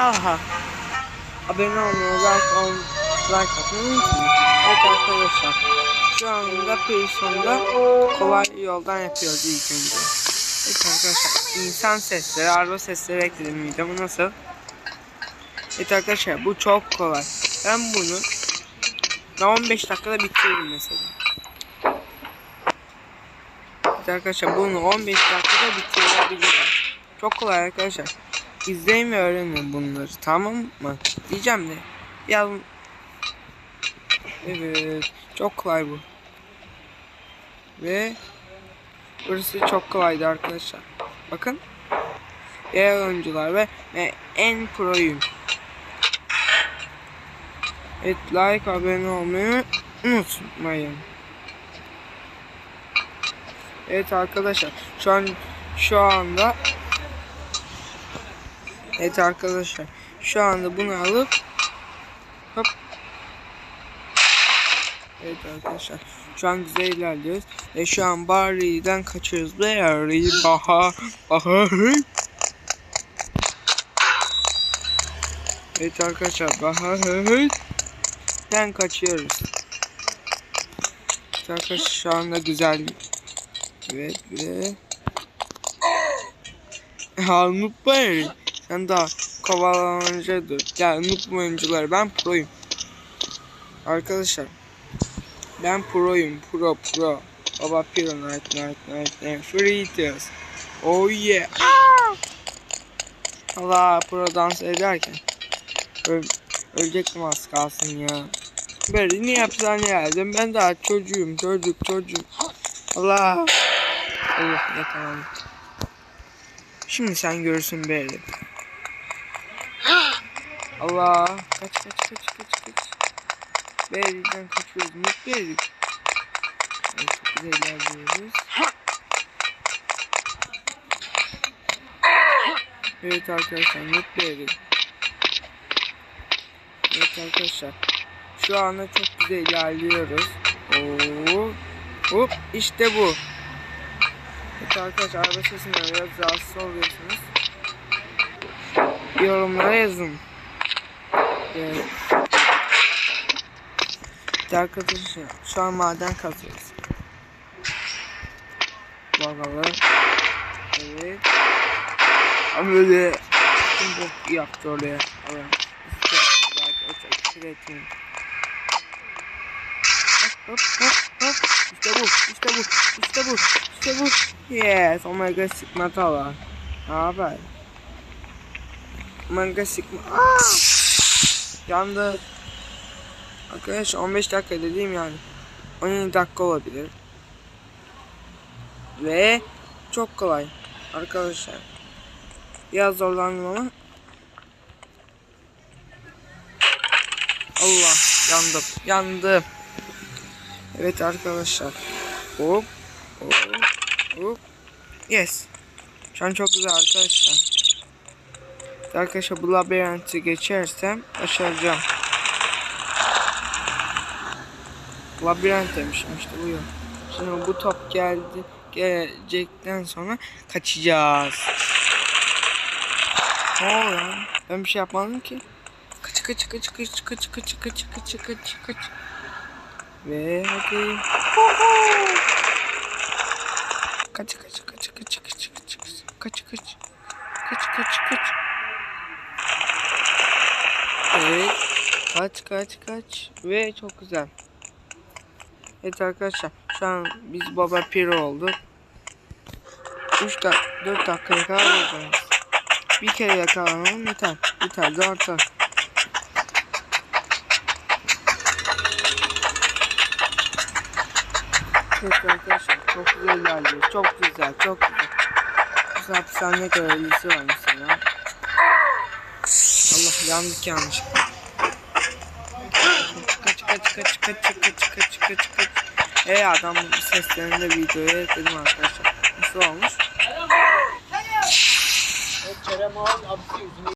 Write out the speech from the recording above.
Haha. Abone olmayı, like, on, like atmayı unutmayın. Evet arkadaşlar. Şu anda Pearson'da kolay yoldan yapıyoruz ilk önce. Evet arkadaşlar. insan sesleri, araba sesleri ekledim videomu nasıl? Evet arkadaşlar bu çok kolay. Ben bunu ben 15 dakikada bitiririm mesela. Evet arkadaşlar bunu 15 dakikada bitirebilirim. Çok kolay arkadaşlar. İzleyin ve öğrenin bunları tamam mı? Diyeceğim de. Ya Evet. Çok kolay bu. Ve burası çok kolaydı arkadaşlar. Bakın. Diğer oyuncular ve, ve en proyum. Evet like abone olmayı unutmayın. Evet arkadaşlar şu an şu anda Evet arkadaşlar şu anda bunu alıp hop. Evet arkadaşlar şu an güzel ilerliyoruz. Ve şu an Barry'den kaçıyoruz. Barry baha baha Evet arkadaşlar baha ben kaçıyoruz. Evet arkadaşlar şu anda güzel. Evet ve. Noob Barry sen daha kovalanınca dur. Gel Noob oyuncular ben proyum. Arkadaşlar ben proyum pro pro. Baba Piro Night Night Night Night Fritos. Oh yeah. Allah pro dans ederken öl ölecektim az kalsın ya. Böyle niye hapishaneye geldim? Ben daha çocuğum çocuk çocuk. Allah. Allah yakalandım. Şimdi sen görürsün böyle. Allah. Kaç kaç kaç kaç kaç. Beylikten kaçıyoruz. Mutlu edik. Evet, çok güzel ilerliyoruz. Evet arkadaşlar mutlu edik. Evet arkadaşlar. Şu anda çok güzel ilerliyoruz. Oo. Hop işte bu. Evet arkadaşlar araba sesinden biraz rahatsız oluyorsunuz. Yorumlara yazın. Evet. Evet arkadaşlar şu an maden kazıyoruz. Bakalım. Evet. Ama böyle bok yaptı oraya. Evet. Arkadaşlar Hop hop hop. İşte bu, işte bu, işte bu, işte bu. Yes, oh my god, Sigma Tower. Haber. Oh Sigma. Aa! Yandı. Arkadaşlar 15 dakika dediğim yani 17 dakika olabilir. Ve çok kolay arkadaşlar. Biraz zorlandım ama. Allah yandım yandım. Evet arkadaşlar. Hop hop hop. Yes. Şu an çok güzel arkadaşlar. Arkadaşlar bu labirenti geçersem başaracağım. Labirent demişim işte bu yol. Şimdi bu top geldi gelecekten sonra kaçacağız. Ne lan? Ben bir şey yapmadım ki. Kaç kaç kaç kaç kaç kaç kaç kaç kaç kaç. Ve hadi. Kaç kaç kaç kaç kaç kaç kaç kaç kaç Evet. Kaç kaç kaç ve çok güzel. Evet arkadaşlar şu an biz baba piro olduk. 3 dakika 4 dakikaya kadar yapacağız. Bir kere yakalanalım yeter. Yeter de artar. Evet arkadaşlar çok güzel ilerliyor. Çok güzel çok güzel. Biz hapishane görevlisi var mesela. Allah yandık yanlış. Kaç kaç kaç kaç kaç kaç kaç kaç. Hey adam seslerini de videoya ekledim arkadaşlar. Nasıl olmuş? Kerem Ağal abisi yüzünü